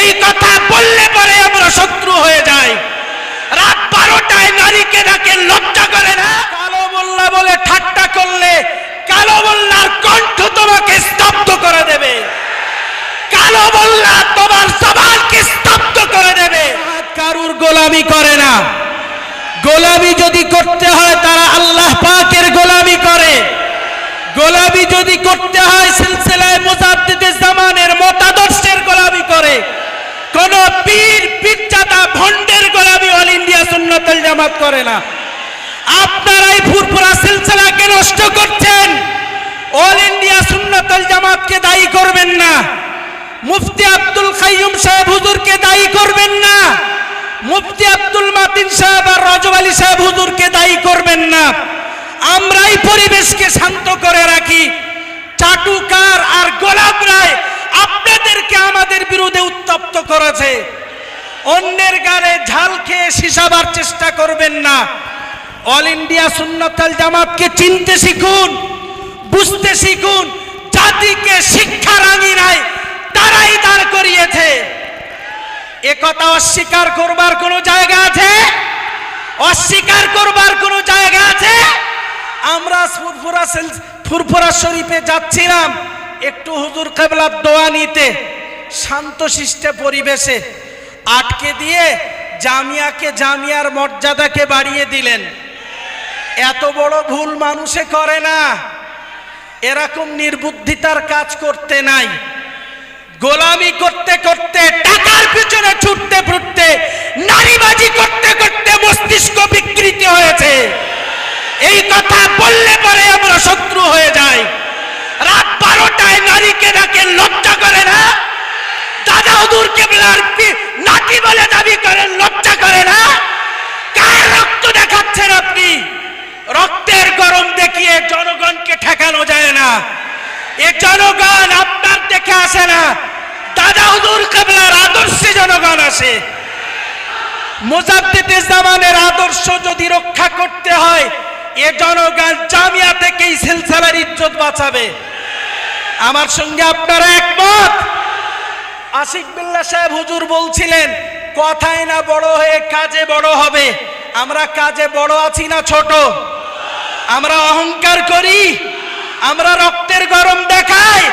এই কথা বললে পরে আমরা শত্রু হয়ে যাই। রাত বারোটায় নারীকে ডাকে, লজ্জা করে না? কালো মোল্লা বলে, ঠাট্টা করলে কালো মোল্লার কণ্ঠ তোমাকে স্তব্ধ করে দেবে। কালো মোল্লা তোমার জবানকে স্তব্ধ করে দেবে। কারুর গোলামি করে না। গোলামি যদি করতে হয়, তারা আল্লাহ পাকের গোলামি করে। গোলামি যদি করতে হয় সিলসিলায় মুজাদ্দিদে জামানের মতাদর্শের গোলামি করে কোন পীর পিচ্চাতা ভণ্ডের গোলামি অল ইন্ডিয়া সুন্নতুল জামাত করে না। আপনারাই ফুরফুরা সিলসিলাকে নষ্ট করছেন। অল ইন্ডিয়া সুন্নতুল জামাতকে দায়ী করবেন না। মুফতি আব্দুল কাইয়ুম সাহেব হুজুরকে দায়ী করবেন না। মুফতি আব্দুল মাতিন সাহেব আর রজব আলী সাহেব হুজুরকে দায়ী করবেন না। আমরাই পরিবেশকে শান্ত করে রাখি। চাটুকার আর অন্যের গালে ঝাল খেয়ে শিশাবার চেষ্টা করবেন না। অল ইন্ডিয়া সুন্নতাল জামাতকে চিনতে শিখুন, বুঝতে শিখুন, জাতিকে শিক্ষা রাঙি নাই, তারাই দাঁড় করিয়েছে। একথা অস্বীকার করবার কোনো জায়গা আছে? অস্বীকার করবার কোনো জায়গা আছে? আমরা ফুরফুরা ফুরফুরা শরীফে যাচ্ছিলাম, একটু হুজুর কেবলার দোয়া নিতে শান্তশিষ্টে পরিবেশে। আটকে দিয়ে জামিয়াকে জামিয়ার মর্যাদাকে বাড়িয়ে দিলেন। এত বড় ভুল মানুষে করে না। এরকম নির্বুদ্ধিতার কাজ করতে নাই। গোলামি করতে করতে, টাকার পিছনে ছুটতে ফুটতে নারীবাজি করতে করতে মস্তিষ্ক বিকৃতি হয়েছে। এই কথা বললে পরে আমরা শত্রু হয়ে যাই। রাত বারোটায় নারীকে ডাকে, লজ্জা করে না? দাদা হুদুর কেবলার বলে দাবি করেন, লজ্জা করে না? কার রক্ত দেখাচ্ছেন আপনি? রক্তের গরম দেখিয়ে জনগণকে ঠেকানো যায় না। এ জনগণ আপনার দেখে আসে না। দাদা হুদুর কেবলার আদর্শে জনগণ আসে। মুজাদ্দিদে আদর্শ যদি রক্ষা করতে হয়, এ জনগণ জামিয়া থেকেই সিলসিলার ইজ্জত বাঁচাবে। আমার সঙ্গে আপনারা একমত? আশিক বিল্লা সাহেব হুজুর বলছিলেন কথায় না বড় হয়ে কাজে বড় হবে। আমরা কাজে বড় আছি না ছোট? আমরা অহংকার করি। আমরা রক্তের গরম দেখাই।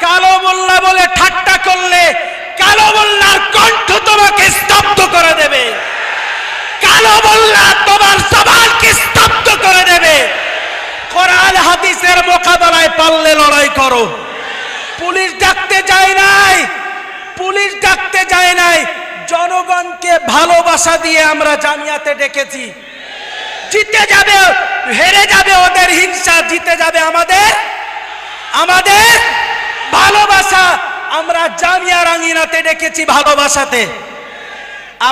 কালো মোল্লা বলে ঠাট্টা করলে কালো মোল্লার কণ্ঠ তোমাকে স্তব্ধ করে দেবে। কালো মোল্লা তোমার জবানকে স্তব্ধ করে দেবে। কোরআন হাদিসের মোকাবেলায় পারলে লড়াই করো। পুলিশ ডাকতে যায় নাই। পুলিশ নাই জনগণকে ভালোবাসা দিয়ে আমরা জামিয়াতে ডেকেছি। জিতে যাবে, হেরে যাবে ওদের হিংসা, জিতে যাবে আমাদের আমাদের ভালোবাসা। আমরা জামিয়া রাঙ্গিনাতে ডেকেছি ভালোবাসাতে।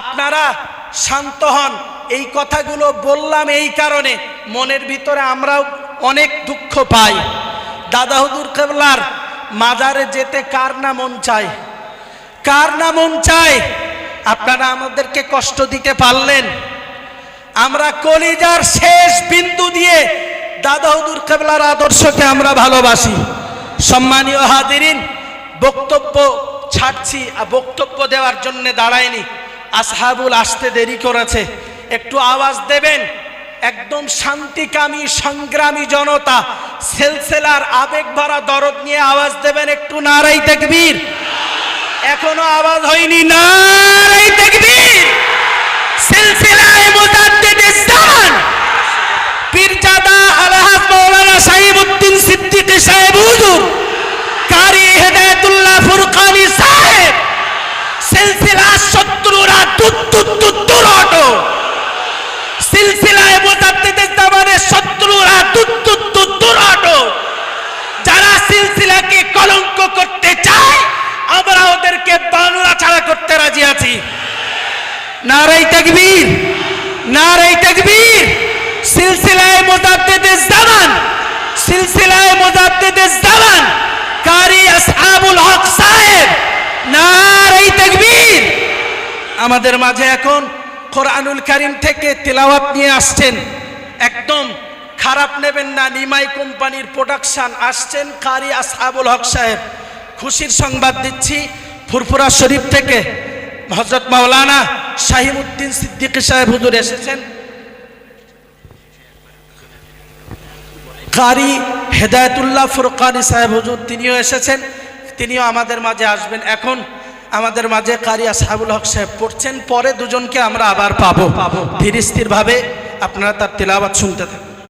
আপনারা শান্ত হন, এই কথাগুলো বললাম এই কারণে মনের ভিতরে আমরাও অনেক দুঃখ পাই। দাদা হুদুর কেবলার মাজারে যেতে কার না মন চায়? কার না মন চায়? আপনারা আমাদেরকে কষ্ট দিতে পারলেন। আমরা কলিজার শেষ বিন্দু দিয়ে দাদা হুদুর কেবলার আদর্শকে আমরা ভালোবাসি। সম্মানীয় হাদিরিন বক্তব্য ছাড়ছি আর বক্তব্য দেওয়ার জন্য দাঁড়ায়নি। আসহাবুল আসতে দেরি করেছে। একটু আওয়াজ দেবেন? একদম শান্তিকামী, সংগ্রামী জনতা, সেলসেলার আবেগ ভরা দরদ নিয়ে আওয়াজ দেবেন একটু নারাই দেখবীর এখনও আওয়াজ হয়নি নারাই দেখবীর সিলসিলায় মুজাদ্দিদিস জামান পীরজাদা আলহাজ মাওলানা সাহিবউদ্দিন সিদ্দিকী সাহেব হুজুর সিলসিলায় মুজাদ্দিদিস জামানের শত্রুরা কলঙ্ক করতে চায়, আমরা ওদেরকে বাংলা ছাড়া করতে রাজি আছি। নারাই তাকবীর নারাই তাকবীর। সিলসিলায়ে মুজাদ্দিদিস জামান, সিলসিলায়ে মুজাদ্দিদিস জামান কারি আসহাবুল হক সাহেব নারাই তাকবীর আমাদের মাঝে এখন কোরআনুল কারীম থেকে তেলাওয়াত নিয়ে আসছেন। একদম খারাপ নেবেন না, নিমাই কোম্পানির প্রোডাকশন আসছেন কারি আসহাবুল হক সাহেব। খুশির সংবাদ দিচ্ছি ফুরফুরা শরীফ থেকে। হজরত মাওলানা শাহিমুদ্দিন সিদ্দিকী সাহেব হুজুর এসেছেন। কারি হেদায়তুল্লাহ ফুরকানি সাহেব হুজুর তিনিও এসেছেন। তিনিও আমাদের মাঝে আসবেন। এখন আমাদের মাঝে কারি সাহুল হক সাহেব পড়ছেন, পরে দুজনকে আমরা আবার পাবো। ধীর স্থিরভাবে আপনারা তার তেলাবাদ শুনতে থাকুন।